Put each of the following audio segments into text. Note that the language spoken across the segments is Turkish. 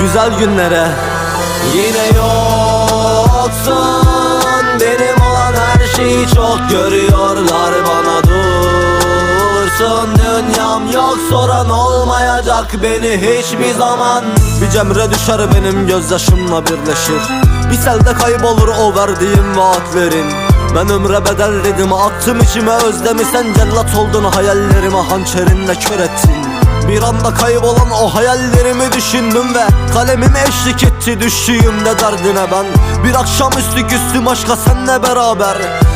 Güzel günlere Yine yoksun. Benim olan her şeyi çok görüyorlar. Bana dursun Dünyam yok soran olmayacak beni hiçbir zaman. Bir cemre düşer benim gözyaşımla birleşir. Bir selde kaybolur o verdiğim vaatlerin ben ömre bedel dedim attım içime özlemi. Sen cellat oldun hayallerime hançerinle kör ettin. Bir anda kaybolan o hayallerimi düşündüm ve Kalemim eşlik etti. Düştüğümde derdine ben Bir akşamüstü küstüm aşka senle beraber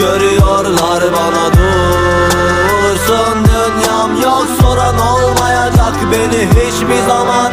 görüyorlar bana dursun Dünyam yok soran olmayacak beni hiçbir zaman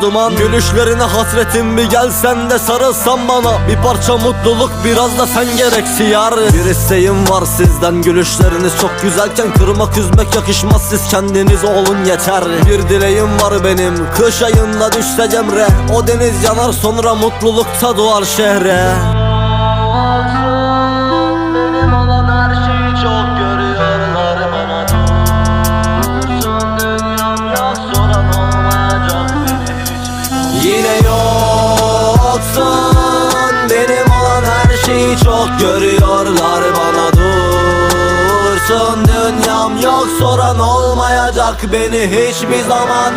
duman. Gülüşlerine hasretim bir gelsen de sarılsan bana. Bir parça mutluluk biraz da sen gereksi yar Bir isteğim var sizden gülüşleriniz çok güzelken Kırmak üzmek yakışmaz. Siz kendiniz olun yeter. Bir dileğim var benim kış ayında düşse cemre. O deniz yanar sonra mutlulukta doğar şehre şeyi çok görüyorlar bana dursun. Dünyam yok soran olmayacak beni hiçbir zaman